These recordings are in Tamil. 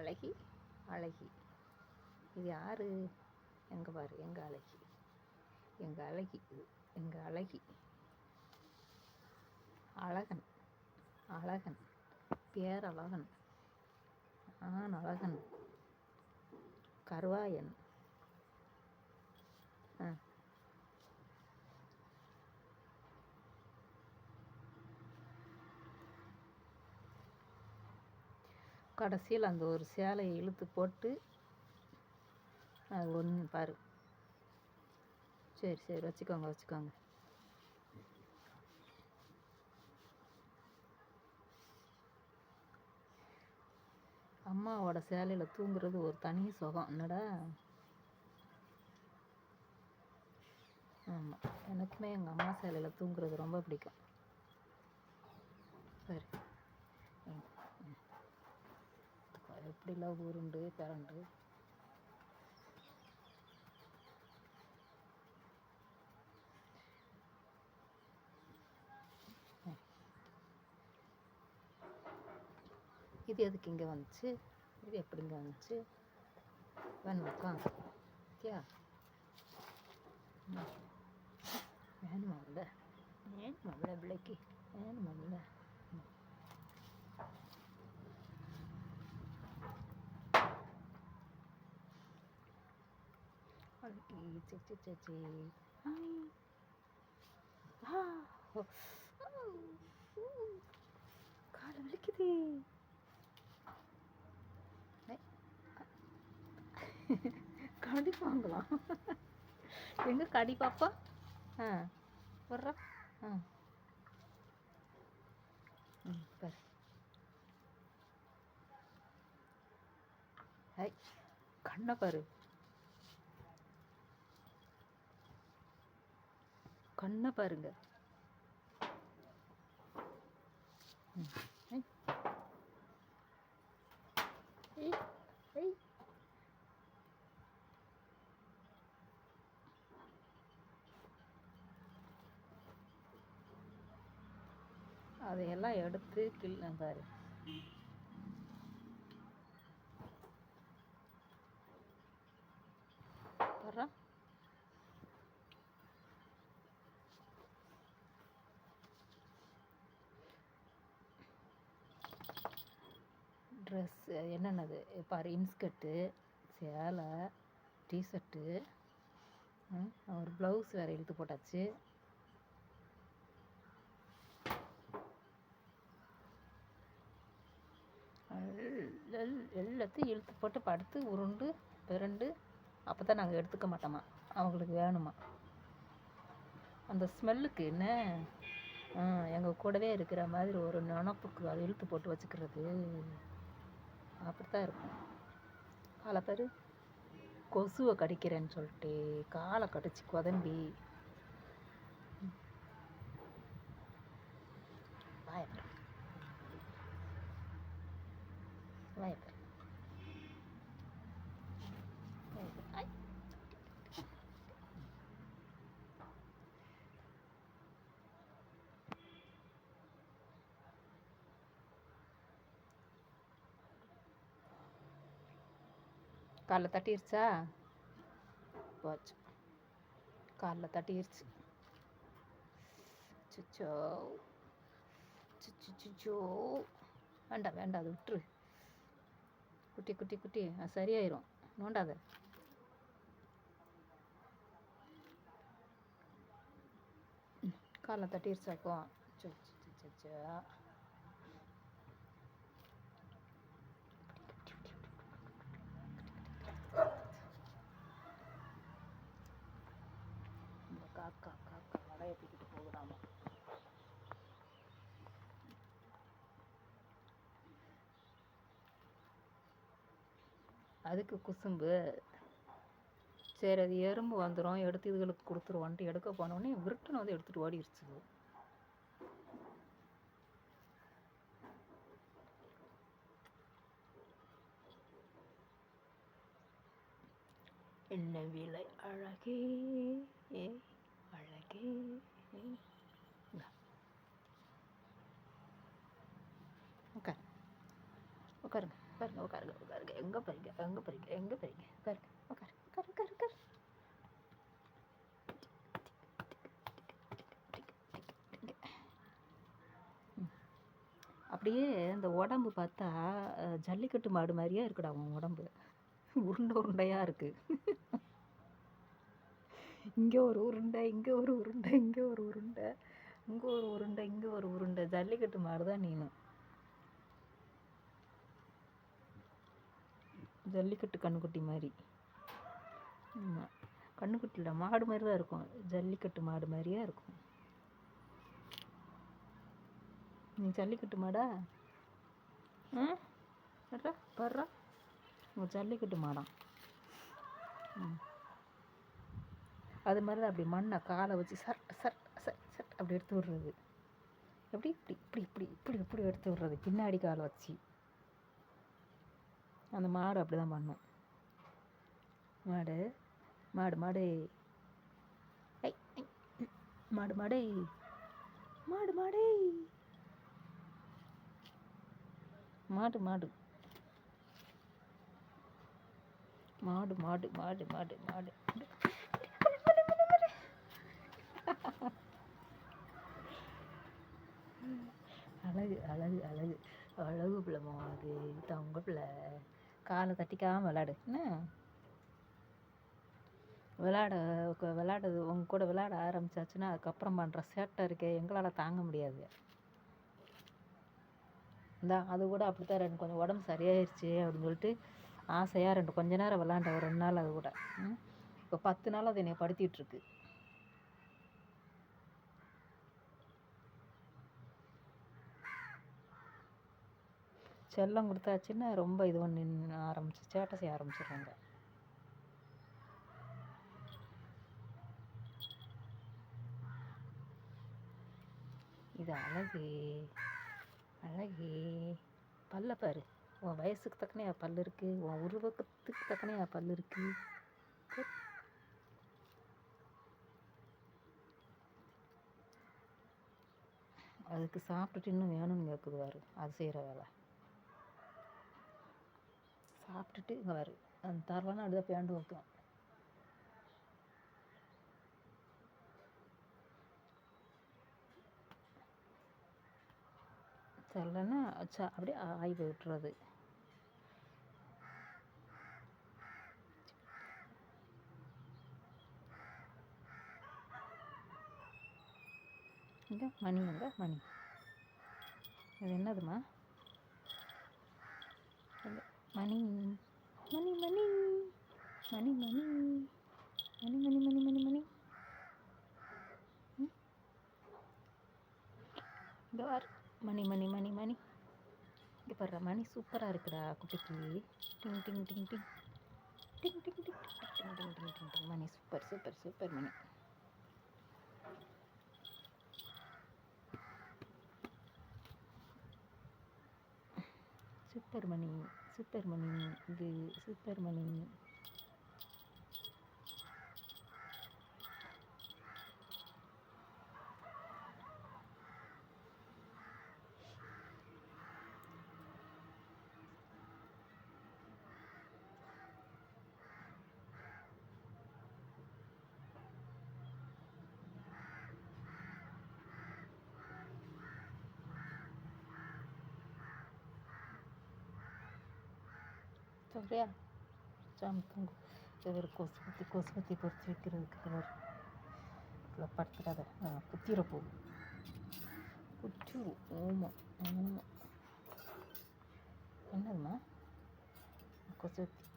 அழகி அழகி. இது யார்? எங்கே பாரு எங்கள் அழகி. எங்கள் அழகி இது எங்கள் அழகி. அழகன் அழகன் பேரழகன் ஆண் அழகன் கருவாயன் ஆ கடைசியில் அந்த ஒரு சேலையை இழுத்து போட்டு அது ஒன்று பாரு. சரி சரி வச்சுக்கோங்க வச்சுக்கோங்க. அம்மாவோட சேலையில் தூங்குறது ஒரு தனி சுகம். என்னடா? ஆமாம் எனக்குமே எங்கள் அம்மா சேலையில் தூங்குறது ரொம்ப பிடிக்கும். சரி ம், ம். எப்படிலாம் உருண்டு திரண்டு? இது எதுக்கு இங்கே வந்துச்சு? இது எப்படி இங்கே வந்துச்சு? வேணுமாக்கா ஓகே வேணுமா இல்லை வேணுமா இல்லை பிள்ளைக்கு? வேணுமா இல்லை அழகி சி சி சி சி ஹாய் ஆ ஓ ஆ, ஊ. கால் வலிக்குது கடி வாங்கலாம். எங்க கடி பாப்பா? ஆ வர்றா. ஆ. ம் பாரு. ஹை. கண்ணை பாரு. கண்ணை பாருங்க. அதையெல்லாம் எடுத்து கிள்ள பாரு வர்றா ட்ரெஸ் என்னென்னது? பாரு இன்ஸ்கர்ட்டு சேலை டிஷர்ட்டு ஒரு ப்ளவுஸ் வேறு இழுத்து போட்டாச்சு. எல்- எல்லாத்தையும் இழுத்து போட்டு படுத்து உருண்டு பிறண்டு அப்போ தான் நாங்கள் எடுத்துக்க மாட்டோமா? அவங்களுக்கு வேணுமா? அந்த ஸ்மெல்லுக்கு என்ன? எங்கள் கூடவே இருக்கிற மாதிரி ஒரு நினப்புக்கு அதை இழுத்து போட்டு வச்சுக்கிறது. அப்படித்தான் இருக்கும். காலை பேர் கொசுவை கடிக்கிறேன்னு சொல்லிட்டு காலை கடிச்சு குதம்பி. வாயப்பர் வாயப்பர் ஐ காலில் தட்டிருச்சா? போச்சு. காலில் தட்டிருச்சு. சுச்சோ சுச்சுச்சுச்சோ வேண்டாம் வேண்டாம் அது விட்டுரு. குட்டி குட்டி குட்டி. அது சரியாயிரும். நோண்டாத. காலில் தட்டிருச்சாக்கும் சுச்சு சுச்சோ இந்த காக்கா காக்கா வலைய தூக்கிட்டு போகுதாமா. அதுக்கு குசும்பு. சரி அது எறும்பு வந்துடும் எடுத்து இதுகளுக்கு கொடுத்துருவோன்ட்டு எடுக்க போனோடனே விருட்டுன்னு வந்து எடுத்துகிட்டு ஓடிடுச்சு என்ன விலை அழகே. ஏ உட்காரு உட்காருங்க பாருங்க உட்காருங்க உட்காருங்க எங்கே போறீங்க? எங்கே போறீங்க? எங்கே போறீங்க? உட்காருங்க உட்காரு உட்காரு உட்காரு உட்காரு அப்படியே இந்த உடம்பு பார்த்தா ஜல்லிக்கட்டு மாடு மாதிரியே இருக்குடா உன் உடம்பு. உருண்டை உருண்டையாக இருக்குது இங்கே ஒரு உருண்டை இங்கே ஒரு உருண்டை இங்கே ஒரு உருண்டை இங்கே ஒரு உருண்டை இங்கே ஒரு உருண்டை ஜல்லிக்கட்டு மாடு தான் நீனும். ஜல்லிக்கட்டு கண்ணுக்குட்டி மாதிரி ஆமாம் கண்ணுக்குட்டியில் மாடு மாதிரி தான் இருக்கும். ஜல்லிக்கட்டு மாடு மாதிரியே இருக்கும். நீ ஜல்லிக்கட்டு மாடா? ஆ வர்றா வர்றா. உங்கள் ஜல்லிக்கட்டு மாடான் ம். அது மாதிரி தான் அப்படி மண்ணை காலை வச்சு சர் சர் சர் சட் அப்படி எடுத்து விடுறது. எப்படி இப்படி இப்படி இப்படி இப்படி இப்படி எடுத்து விடுறது. பின்னாடி காலை வச்சு. அந்த மாடு அப்படி தான் பண்ணும். மாடு மாடு மாடு. ஐ மாடு மாடு. மாடு மாடு. மாடு மாடு. மாடு மாடு மாடு மாடு மாடு. அழகு அழகு. அழகு அழகு பிள்ளை மாடு தங்க பிள்ளை. காலை தட்டிக்காமல் விளாடு. என்ன? விளாட விளாடுது உங்க கூட விளாட ஆரம்பிச்சாச்சுன்னா அதுக்கப்புறம் பண்ணுற சேட்டை இருக்கே எங்களால் தாங்க முடியாது. இந்தா அது கூட அப்படித்தான் ரெண்டு கொஞ்சம் உடம்பு சரியாயிருச்சு அப்படின்னு சொல்லிட்டு ஆசையாக ரெண்டு கொஞ்ச நேரம் விளாண்ட ஒரு ரெண்டு நாள் அது கூட. ம்? இப்போ பத்து நாள் அது என்னை படுத்திகிட்ருக்கு செல்லம் கொடுத்தாச்சுன்னா ரொம்ப இது பண்ணி ஆரம்பிச்சு சேட்டை செய்ய ஆரம்பிச்சிடுறாங்க. இது அழகு அழகு. பல்ல பாரு. உன் வயசுக்கு தக்கனையா பல்லு இருக்கு. உன் உருவத்துக்கு தக்கனே பல்லு இருக்கு. அதுக்கு சாப்பிட்டுட்டு இன்னும் வேணும்னு கேட்குது அது செய்கிற வேலை. சாப்பிட்டுட்டு இங்கே வரும் அந்த தரலன்னா அப்படிதான் பேண்டு வைக்கும். தரலன்னா சா அப்படியே ஆய்வு விட்டுறது இங்கே மணி எங்க மணி. இது என்னதுமா மணி மணி மணி மணி மணி மணி மணி மணி இங்கே இங்க மணி மணி மணி மணி இங்கே பாரு மணி சூப்பராக இருக்குடா குட்டிக்கு டிங் டிங் டிங் டிங் டிங் டிங் டிங் டிங் டிங் டிங் டிங் டிங் டிங் மணி சூப்பர் சூப்பர் சூப்பர் மணி சூப்பர் மணி சூப்பர் மணி இது சூப்பர் மணி சரியா சாமிக்குங்க ஒரு கொசு பற்றி கொசு பற்றி பொறிச்சு வைக்கிறதுக்கு கவர் படுத்துக்காத படுத்துடாத குத்திர போகும் குத்திரும் ஆமாம் ஆமாம் என்னதும்மா கொசு பற்றி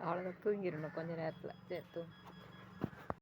அவ்வளோதான் தூங்கிடணும் கொஞ்ச நேரத்தில். சரி தூங்கு.